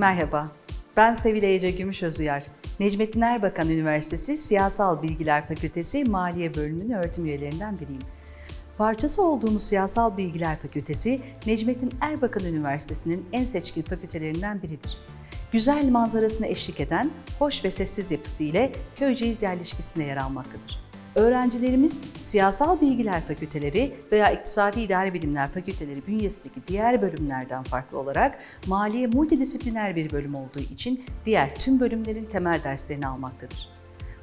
Merhaba, ben Sevil Ece Gümüşözüyer. Necmettin Erbakan Üniversitesi Siyasal Bilgiler Fakültesi Maliye Bölümünün öğretim üyelerinden biriyim. Parçası olduğumuz Siyasal Bilgiler Fakültesi, Necmettin Erbakan Üniversitesi'nin en seçkin fakültelerinden biridir. Güzel manzarasına eşlik eden hoş ve sessiz yapısı ile Köyceğiz yerleşkesinde yer almaktadır. Öğrencilerimiz siyasal bilgiler fakülteleri veya iktisadi idare bilimler fakülteleri bünyesindeki diğer bölümlerden farklı olarak maliye multidisipliner bir bölüm olduğu için diğer tüm bölümlerin temel derslerini almaktadır.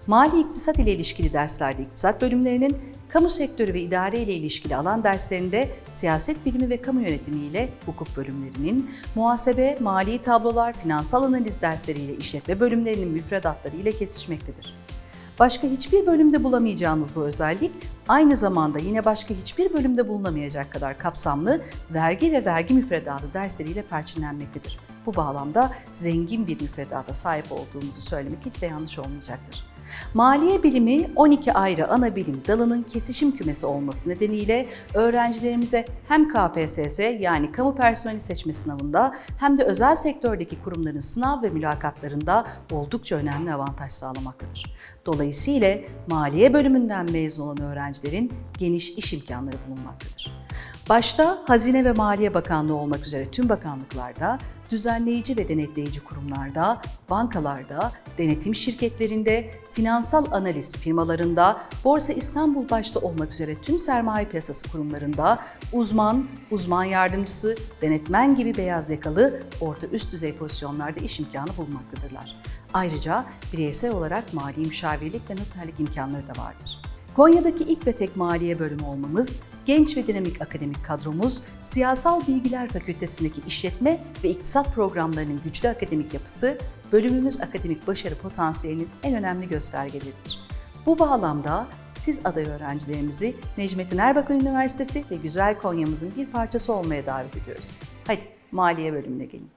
Mali iktisat ile ilişkili derslerde iktisat bölümlerinin, kamu sektörü ve idare ile ilişkili alan derslerinde siyaset bilimi ve kamu yönetimi ile hukuk bölümlerinin, muhasebe, mali tablolar, finansal analiz dersleriyle işletme bölümlerinin müfredatları ile kesişmektedir. Başka hiçbir bölümde bulamayacağınız bu özellik aynı zamanda yine başka hiçbir bölümde bulunamayacak kadar kapsamlı vergi ve vergi müfredatı dersleriyle perçinlenmektedir. Bu bağlamda zengin bir müfredata sahip olduğumuzu söylemek hiç de yanlış olmayacaktır. Maliye bilimi 12 ayrı ana bilim dalının kesişim kümesi olması nedeniyle öğrencilerimize hem KPSS yani kamu personeli seçme sınavında hem de özel sektördeki kurumların sınav ve mülakatlarında oldukça önemli avantaj sağlamaktadır. Dolayısıyla maliye bölümünden mezun olan öğrencilerin geniş iş imkanları bulunmaktadır. Başta Hazine ve Maliye Bakanlığı olmak üzere tüm bakanlıklarda, düzenleyici ve denetleyici kurumlarda, bankalarda, denetim şirketlerinde, finansal analiz firmalarında, Borsa İstanbul başta olmak üzere tüm sermaye piyasası kurumlarında uzman, uzman yardımcısı, denetmen gibi beyaz yakalı orta üst düzey pozisyonlarda iş imkanı bulunmaktadırlar. Ayrıca bireysel olarak mali müşavirlik ve noterlik imkanları da vardır. Konya'daki ilk ve tek maliye bölümü olmamız, genç ve dinamik akademik kadromuz, Siyasal Bilgiler Fakültesindeki işletme ve iktisat programlarının güçlü akademik yapısı, bölümümüz akademik başarı potansiyelinin en önemli göstergeleridir. Bu bağlamda siz aday öğrencilerimizi Necmettin Erbakan Üniversitesi ve güzel Konya'mızın bir parçası olmaya davet ediyoruz. Hadi maliye bölümüne gelin.